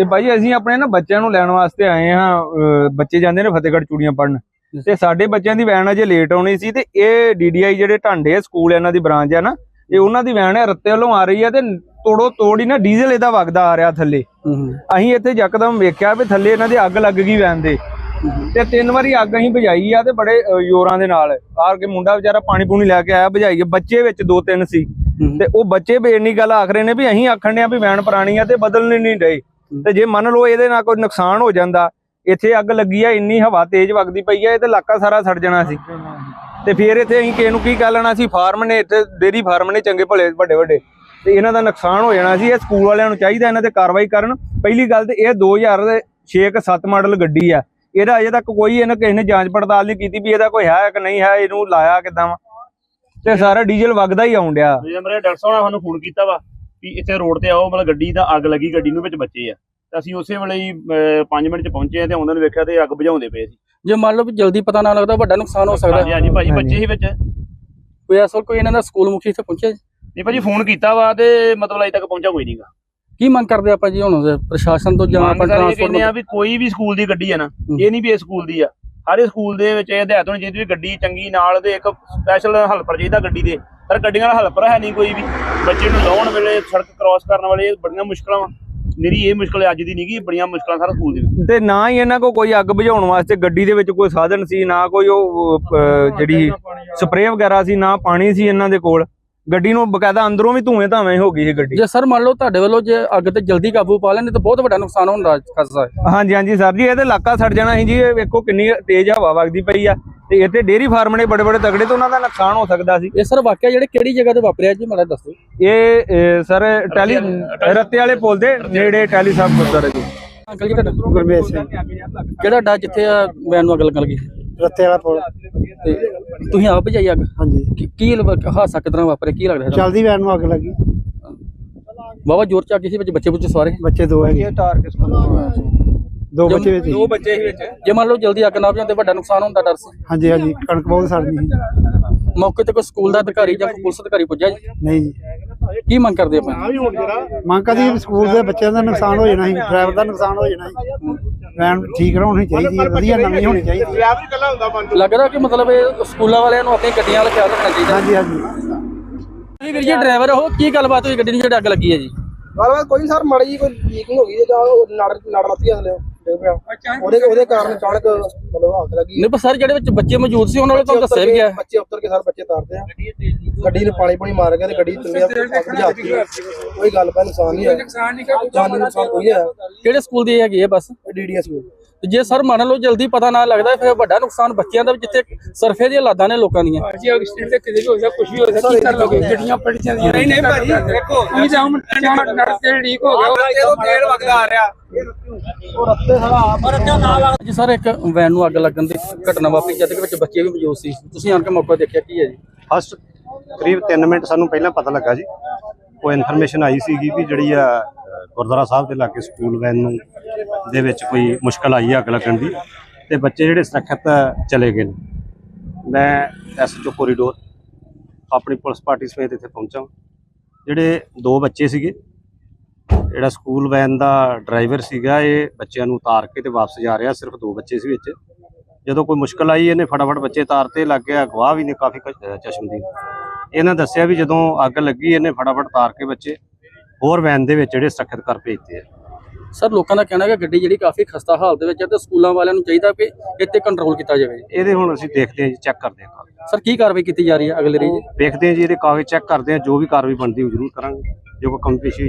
ਇਹ ਬਾਈ ਅਸੀਂ ਆਪਣੇ ਨਾ ਬੱਚਿਆਂ ਨੂੰ ਲੈਣ ਵਾਸਤੇ ਆਏ ਹਾਂ ਬੱਚੇ ਜਾਂਦੇ ਨੇ ਫਤਿਹਗੜ੍ਹ ਚੂੜੀਆਂ ਪੜਨ ਤੇ ਸਾਡੇ ਬੱਚਿਆਂ ਦੀ ਵੈਨ ਅਜੇ ਲੇਟ ਆਉਣੀ ਸੀ ਤੇ ਇਹ ਡੀਡੀਆਈ ਜਿਹੜੇ ਢਾਂਡੇ ਆ ਸਕੂਲ ਇਹਨਾਂ ਦੀ ਬ੍ਰਾਂਚ ਆ ਨਾ ਇਹ ਉਹਨਾਂ ਦੀ ਵੈਨ ਹੈ ਰੱਤੇ ਵੱਲੋਂ ਆ ਰਹੀ ਆ ਤੇ ਤੋੜੋ ਤੋੜ ਹੀ ਨਾ ਡੀਜ਼ਲ ਇਹਦਾ ਵਗਦਾ ਆ ਰਿਹਾ ਥੱਲੇ। ਅਸੀਂ ਇੱਥੇ ਯਕਦਮ ਵੇਖਿਆ ਵੀ ਥੱਲੇ ਇਹਨਾਂ ਦੇ ਅੱਗ ਲੱਗ ਗਈ ਵੈਨ ਦੇ। ਤੇ ਤਿੰਨ ਵਾਰੀ ਅੱਗ ਅਸੀਂ ਬੁਝਾਈ ਆ ਤੇ ਬੜੇ ਜ਼ੋਰਾਂ ਦੇ ਨਾਲ। ਆਰ ਕੇ ਮੁੰਡਾ ਵਿਚਾਰਾ ਪਾਣੀ ਪੂਣੀ ਲੈ ਕੇ ਆਇਆ ਬੁਝਾਈ ਬੱਚੇ ਵਿੱਚ ਦੋ ਤਿੰਨ ਸੀ। ਤੇ ਉਹ ਬੱਚੇ ਵੀ ਇੰਨੀ ਗੱਲ ਆਖ ਰਹੇ ਨੇ ਵੀ ਅਸੀਂ ਆਖਣ ਡਿਆ ਵੀ ਵੈਨ ਪੁਰਾਣੀ ਆ ਤੇ ਬਦਲਣੀ ਨਹੀਂ ਡਏ। ਤੇ ਜੇ ਮੰਨ ਲਓ ਇਹਦੇ ਨਾਲ ਕੋਈ ਨੁਕਸਾਨ ਹੋ ਜਾਂਦਾ ਇੱਥੇ ਅੱਗ ਲੱਗੀ ਆ ਇੰਨੀ ਹਵਾ ਤੇਜ਼ ਵਗਦੀ ਪਈ ਆ ਇਹ ਤੇ ਇਲਾਕਾ ਸਾਰਾ ਸੜ ਜਾਣਾ ਸੀ। ਤੇ ਫਿਰ ਇੱਥੇ ਅਸੀਂ ਕਿਸੇ ਨੂੰ ਕੀ ਕਹਿ ਲੈਣਾ ਸੀ ਫਾਰਮ ਨੇ ਇੱਥੇ ਡੇਰੀ ਫਾਰਮ ਨੇ ਚੰਗੇ ਭਲੇ ਵੱਡੇ ਵੱਡੇ। ਤੇ ਇਹਨਾਂ ਦਾ ਨੁਕਸਾਨ ਹੋ ਜਾਣਾ ਸੀ ਇਹ ਸਕੂਲ ਵਾਲਿਆਂ ਨੂੰ ਚਾਹੀਦਾ ਇਹਨਾਂ ਤੇ ਕਾਰਵਾਈ ਕਰਨ। ਪਹਿਲੀ ਗੱਲ ਤੇ ਇਹ 2006 ਕ 7 ਮਾਡਲ ਗੱਡੀ ਆ। ਇਹਦਾ ਅਜੇ ਤੱਕ ਕੋਈ ਇਹਨਾਂ ਕਿਸੇ ਨੇ ਜਾਂਚ ਪੜਤਾਲ ਨਹੀਂ ਕੀਤੀ ਵੀ ਇਹਦਾ ਕੋਈ ਹੈ ਕਿ ਨਹੀਂ ਹੈ ਇਹਨੂੰ ਲਾਇਆ ਕਿਦਾਂ ਵਾ। ਤੇ ਸਾਰਾ ਡੀਜ਼ਲ ਵਗਦਾ ਹੀ ਆਉਣ ਡਿਆ। ਜੇ ਮੇਰੇ ਡਾਕਟਰ ਸਾਹਿਬ ਨੇ ਸਾਨੂੰ ਫੋਨ ਕੀਤਾ ਵਾ। ਵੀ ਇੱਥੇ ਰੋਡ ਤੇ ਆਓ ਮਤਲਬ ਗੱਡੀ ਦਾ ਅੱਗ ਲੱਗੀ ਗੱਡੀ ਨੂੰ ਵਿੱਚ ਬੱਚੇ ਆ। ਤੇ ਅਸੀਂ ਉਸੇ ਵੇਲੇ ਹੀ 5 ਮਿੰਟ ਚ ਪਹੁੰਚੇ ਆ ਤੇ ਉਹਨਾਂ ਨੇ ਵੇਖਿਆ ਤੇ ਅੱਗ ਬੁਝਾਉਂਦੇ ਪਏ ਸੀ। ਜੇ ਮੰਨ ਲਓ ਵੀ ਜਲਦੀ ਪਤਾ ਨਾ ਲੱਗਦਾ ਵੱਡਾ ਨੁਕਸਾਨ ਹੋ ਸਕਦਾ। ਹਾਂਜੀ ਹਾਂਜੀ ਭਾਜੀ। ਬੱਚੇ ਹੀ ਵਿੱਚ। ਕੋਈ ਅਸਲ ਕੋਈ ਇਹਨਾਂ ਦਾ ਸਕੂਲ ਮੁਖੀ ਇੱਥੇ ਪਹੁੰਚਿਆ ਜੀ? ਨਹੀਂ ਭਾਜੀ ਫੋਨ ਕੀਤਾ ਵਾ ਤੇ ਮਤਲਬ ਅਜੇ ਤੱਕ ਪਹੁੰਚਾ ਕੋਈ ਨਹੀਂਗਾ। ਕੀ ਮੰਗ ਕਰਦੇ ਆਪਾਂ ਜੀ ਹੁਣ? ਪ੍ਰਸ਼ਾਸਨ ਤੋਂ ਜਾਂ ਆਪਾਂ ਕਹਿੰਦੇ ਟਰਾਂਸਪੋਰਟ ਆ ਵੀ ਕੋਈ ਵੀ ਸਕੂਲ ਦੀ ਗੱਡੀ ਆ ਨਾ ਇਹ ਨਹੀਂ ਵੀ ਇਹ ਸਕੂਲ ਦੀ ਆ। ਹਰ ਸਕੂਲ ਦੇ ਵਿੱਚ ਇਹ ਹਦਾਇਤ ਹੋਣੀ ਚਾਹੀਦੀ ਵੀ ਗੱਡੀ ਚੰਗੀ ਨਾਲ ਦੇ ਇੱਕ ਸਪੈਸ਼ਲ ਹੈਲਪਰ ਚਾਹੀਦਾ ਗੱਡੀ ਦੇ। ਪਰ ਗੱਡੀਆਂ ਦਾ ਹੈਲਪਰ ਹੈ ਨਹੀਂ ਕੋਈ ਵੀ। ਬੱਚੇ ਨੂੰ ਲਾਉਣ ਵੇਲੇ ਸੜਕ ਕ੍ਰਾਸ ਕਰਨ ਵਾਲੇ ਇਹ ਬੜੀਆਂ ਮੁਸ਼ਕਲਾਂ ਵਾ। ਮੇਰੀ ਇਹ ਮੁਸ਼ਕਲ ਅੱਜ ਦੀ ਨਹੀਂ ਗੀ ਬੜੀਆਂ ਮੁਸ਼ਕਲਾਂ ਸਾਰਾ ਸਕੂਲ ਦੀ ਤੇ ਨਾ ਹੀ ਇਹਨਾਂ ਕੋ ਕੋਈ ਅੱਗ ਬੁਝਾਉਣ ਵਾਸਤੇ ਗੱਡੀ ਦੇ ਵਿੱਚ ਕੋਈ ਸਾਧਨ ਸੀ ਨਾ ਕੋਈ ਉਹ ਜਿਹੜੀ ਸਪਰੇਅ ਵਗੈਰਾ ਸੀ ਨਾ ਪਾਣੀ ਸੀ ਇਹਨਾਂ ਦੇ ਕੋਲ। ਗੱਡੀ ਨੂੰ ਬਕਾਇਦਾ ਅੰਦਰੋਂ ਵੀ ਧੂਏ ਧਾਵੇਂ ਹੋ ਗਈ ਸੀ ਗੱਡੀ। ਜੇ ਸਰ ਮੰਨ ਲਓ ਤੁਹਾਡੇ ਵੱਲੋਂ ਜੇ ਅੱਗ ਤੇ ਜਲਦੀ ਕਾਬੂ ਪਾ ਲੈਣ ਤਾਂ ਬਹੁਤ ਵੱਡਾ ਨੁਕਸਾਨ ਹੋਣ ਦਾ ਖਤਰਾ ਹੈ। ਹਾਂਜੀ ਹਾਂਜੀ ਸਰ ਜੀ ਇਹਦੇ ਇਲਾਕਾ ਸੜ ਜਾਣਾ ਸੀ ਜੀ ਇਹ ਵੇਖੋ ਕਿੰਨੀ ਤੇਜ਼ ਹਵਾ ਵਗਦੀ ਪਈ ਆ। ਤੇ ਇੱਥੇ ਡੇਰੀ ਫਾਰਮ ਨੇ ਬੜੇ ਬੜੇ ਤਗੜੇ ਤੇ ਉਹਨਾਂ ਦਾ ਨੁਕਸਾਨ ਹੋ ਸਕਦਾ ਸੀ। ਇਹ ਸਰ ਵਾਕਿਆ ਜਿਹੜੇ ਕਿਹੜੀ ਜਗ੍ਹਾ ਤੇ ਵਾਪਰਿਆ ਜੀ ਮੈਨੂੰ ਦੱਸੋ। ਇਹ ਸਰ ਟੈਲੀ ਰੱਤੇ ਵਾਲੇ ਪੁਲ ਦੇ ਨੇੜੇ ਟੈਲੀ ਸਾਹਿਬ ਗੁਰਦੁਆਰੇ ਜੀ ਅੰਕਲ ਜੀ ਤੁਹਾਡਾ ਗੁਰਮੇਸ਼ ਸਿੰਘ। ਕਿਹੜਾ ਡਾ ਜਿੱਥੇ ਆ ਵੈਨ ਨੂੰ ਅੱਗ ਲੱਗਣ ਲੱਗੀ ਰੱਤੇ ਵਾਲਾ ਪੁਲ। ਤੇ ਤੁਸੀਂ ਆਪ ਭਜਾਈ ਅੱਗ? ਹਾਂਜੀ। ਕੀ- ਹਾਦਸਾ ਕਿਦਾਂ ਵਾਪਰਿਆ? ਕੀ ਲੱਗਦਾ ਚਲਦੀ ਵੈਨ ਨੂੰ ਅੱਗ ਲੱਗੀ। ਬਾਬਾ ਜ਼ੋਰ ਚ ਸੀ ਵਿੱਚ ਬੱਚੇ ਬੁੱਚੇ ਸਵਾਰੇ? ਬੱਚੇ ਦੋ ਹੈਗੇ। ਦੋ ਬੱਚੇ ਵਿੱਚ ਸੀ। ਬੱਚੇ ਸੀ ਵਿੱਚ। ਜੇ ਮੰਨ ਲਓ ਜਲਦੀ ਅੱਗ ਨਾ ਬੁਝਾਉਂਦੇ ਵੱਡਾ ਨੁਕਸਾਨ ਹੋਣ ਦਾ ਡਰ ਸੀ। ਹਾਂਜੀ ਹਾਂਜੀ ਕਣਕ ਬਹੁਤ ਸੜਦੀ ਸੀ। ਮੌਕੇ ਤੇ ਕੋਈ ਸਕੂਲ ਦਾ ਅਧਿਕਾਰੀ ਜਾਂ ਕੋਈ ਪੁਲਿਸ ਅਧਿਕਾਰੀ ਪੁੱਜਿਆ ਜੀ? ਨਹੀਂ ਜੀ। ਕੀ ਮੰਗ ਕਰਦੇ ਆਪਾਂ? ਮੰਗ ਕਦੀ ਸਕੂਲ ਦੇ ਬੱਚਿਆਂ ਦਾ ਨੁਕਸਾਨ ਹੋ ਜਾਣਾ ਸੀ ਡਰਾਈਵਰ ਦਾ ਨੁਕਸਾਨ ਹੋ ਜਾਣਾ ਸੀ। ਵੈਨ ਠੀਕ ਹੋਣੀ ਚਾਹੀਦੀ ਹੈ ਵਧੀਆ ਨਵੀਂ ਹੋਣੀ ਚਾਹੀਦੀ ਹੈ। ਲੱਗਦਾ ਕਿ ਮਤਲਬ ਇਹ ਸਕੂਲਾਂ ਵਾਲਿਆਂ ਨੂੰ ਆਪਣੀ ਗੱਡੀਆਂ ਵਾਲਾ ਖਿਆਲ ਰੱਖਣਾ ਚਾਹੀਦਾ। ਹਾਂਜੀ ਹਾਂਜੀ। ਜੀ ਵੀਰ ਜੀ ਡਰਾਈਵਰ ਉਹ ਕੀ ਗੱਲਬਾਤ ਹੋਈ? ਗੱਡੀ ਨੂੰ ਜਿਹੜੀ ਅੱਗ ਲੱਗੀ ਹੈ ਜੀ? ਗੱਲਬਾਤ ਕੋਈ ਸਰ ਮਾੜੀ ਜੀ ਕੋਈ ਲੀਕਿੰਗ ਹੋ ਗਈ ਹੈ ਜਾਂ ਉਹ ਨੜ ਨੜ ਲੱਤੀ ਅਸਲੇ ਡਿੱਗ ਪਿਆ ਉਹਦੇ ਉਹਦੇ ਕਾਰਨ ਅਚਾਨਕ ਮਤਲਬ ਲੱਗੀ। ਨਹੀਂ ਪਰ ਸਰ ਜਿਹੜੇ ਵਿੱਚ ਬੱਚੇ ਮੌਜੂਦ ਸੀ ਉਹਨਾਂ ਨੂੰ ਤੁਹਾਨੂੰ ਦੱਸਿਆ ਵੀ ਗਿਆ। ਬੱਚੇ ਉੱਤਰ ਕੇ ਸਰ ਬੱਚੇ ਤਾਰਦੇ ਆ। ਗੱਡੀ ਨੂੰ ਪਾਣੀ ਪਾਣੀ ਮਾਰ ਗਿਆ ਤੇ ਗੱਡੀ ਚੱਲਿਆ ਅੱਗ ਬੁਝਾਤੀ ਕੋਈ ਗੱਲ ਪਾ ਨੁਕਸਾਨ ਨਹੀਂ ਹੈ। ਨੁਕਸਾਨ ਨਹੀਂ ਜਾਨੀ ਨੁਕਸਾਨ ਕੋਈ ਹੈ। ਕਿਹੜੇ ਸਕੂਲ ਦੀ ਹੈਗੀ ਹੈ ਬੱਸ? ਡੀਡੀਐਸ ਤੇ ਜੇ ਸਰ ਮੰਨ ਲਓ ਜਲਦੀ ਪਤਾ ਨਾ ਲੱਗਦਾ ਫਿਰ ਵੱਡਾ ਨੁਕਸਾਨ ਬੱਚਿਆਂ ਦਾ ਵੀ ਜਿੱਥੇ ਸਰਫੇ ਦੀਆਂ ਲਾਦਾਂ ਨੇ ਲੋਕਾਂ ਦੀਆਂ। ਜੀ ਐਕਸੀਡੈਂਟ ਤੇ ਕਿਤੇ ਵੀ ਹੋ ਸਕਦਾ ਕੁਝ ਵੀ ਹੋ ਸਕਦਾ ਕੀ ਕਰ ਲੋਗੇ? ਗੱਡੀਆਂ ਪਲਟ ਜਾਂਦੀਆਂ ਨਹੀਂ ਨਹੀਂ ਭਾਜੀ ਦੇਖੋ। ਤੁਸੀਂ ਅਚਾਨਕ ਨੜ ਤੇ ਲੀਕ ਹੋ ਗਿਆ ਉਹ ਤੇਲ ਵਗਦਾ ਆ ਰਿਹਾ। ਜੀ ਸਰ ਇੱਕ ਵੈਨ ਨੂੰ ਅੱਗ ਲੱਗਣ ਦੀ ਘਟਨਾ ਵਾਪਰੀ ਜਦ ਕਿ ਵਿੱਚ ਬੱਚੇ ਵੀ ਮੌਜੂਦ ਸੀ। ਤੁਸੀਂ ਆਣ ਕੇ ਮੌਕਾ ਦੇਖਿਆ ਕੀ ਹੈ ਜੀ? ਫਸਟ ਕਰੀਬ 3 ਮਿੰਟ ਸਾਨੂੰ ਪਹਿਲਾਂ ਪਤਾ ਲੱਗਾ ਜੀ। ਉਹ ਇਨਫੋਰਮੇਸ਼ਨ ਆਈ ਸੀਗੀ ਵੀ ਜਿਹੜੀ ਆ ਗੁਰਦੁਆਰਾ ਸਾਹਿਬ ਦੇ ਲਾਗੇ ਸਕੂਲ ਵੈਨ ਨੂੰ ਦੇ ਵਿੱਚ ਕੋਈ ਮੁਸ਼ਕਲ ਆਈ ਆ ਅੱਗ ਲੱਗਣ ਦੀ, ਤੇ ਬੱਚੇ ਜਿਹੜੇ ਸੁਰੱਖਿਅਤ ਚਲੇ ਗਏ ਨੇ। ਮੈਂ ਐਸਐਚਓ ਕੋਰੀਡੋਰ ਆਪਣੀ ਪੁਲਿਸ ਪਾਰਟੀ ਸਮੇਤ ਇੱਥੇ ਪਹੁੰਚਾ ਜਿਹੜੇ ਦੋ ਬੱਚੇ ਸੀਗੇ, ਜਿਹੜਾ ਸਕੂਲ ਵੈਨ ਦਾ ਡਰਾਈਵਰ ਸੀਗਾ, ਇਹ ਬੱਚਿਆਂ ਨੂੰ ਉਤਾਰ ਕੇ ਤੇ ਵਾਪਸ ਜਾ ਰਿਹਾ, ਸਿਰਫ ਦੋ ਬੱਚੇ ਸੀ ਵਿੱਚ। ਜਦੋਂ ਕੋਈ ਮੁਸ਼ਕਲ ਆਈ, ਇਹਨੇ ਫਟਾਫਟ ਬੱਚੇ ਤਾਰਤੇ ਲੱਗ ਗਿਆ, ਗਵਾਹ ਵੀ ਨੇ, ਕਾਫੀ ਕੁਛ- ਅਹ ਚਸ਼ਮਦੀਦ ਇਹਨਾਂ ਦੱਸਿਆ ਵੀ ਜਦੋਂ ਅੱਗ ਲੱਗੀ ਇਹਨੇ ਫਟਾਫਟ ਤਾਰ ਕੇ ਬੱਚੇ ਹੋਰ ਵੈਨ ਦੇ ਵਿੱਚ ਜਿਹੜੇ ਸੁਰੱਖਿਅਤ ਕਰ ਭੇਜਤੇ ਆ। ਸਰ ਲੋਕਾਂ ਦਾ ਕਹਿਣਾ ਹੈ ਕਿ ਗੱਡੀ ਜਿਹੜੀ ਕਾਫੀ ਖਸਤਾ ਹਾਲਤ ਵਿੱਚ ਹੈ ਤੇ ਸਕੂਲਾਂ ਵਾਲਿਆਂ ਨੂੰ ਚਾਹੀਦਾ ਕਿ ਇੱਥੇ ਕੰਟਰੋਲ ਕੀਤਾ ਜਾਵੇ। ਇਹਦੇ ਹੁਣ ਅਸੀਂ ਦੇਖਦੇ ਹਾਂ ਜੀ ਚੈੱਕ ਕਰਦੇ ਹਾਂ। ਸਰ ਕੀ ਕਾਰਵਾਈ ਕੀਤੀ ਜਾ ਰਹੀ ਹੈ ਅਗਲੇ ਜੀ ਦੇਖਦੇ ਹਾਂ ਜੀ ਇਹਦੇ ਕਾਗਜ਼ ਚੈੱਕ ਕਰਦੇ ਹਾਂ ਜੋ ਵੀ ਕਾਰਵਾਈ ਬਣਦੀ ਉਹ ਜ਼ਰੂਰ ਕਰਾਂਗੇ ਜੋ ਕੋਈ ਕਮੀ ਪੇਸ਼ੀ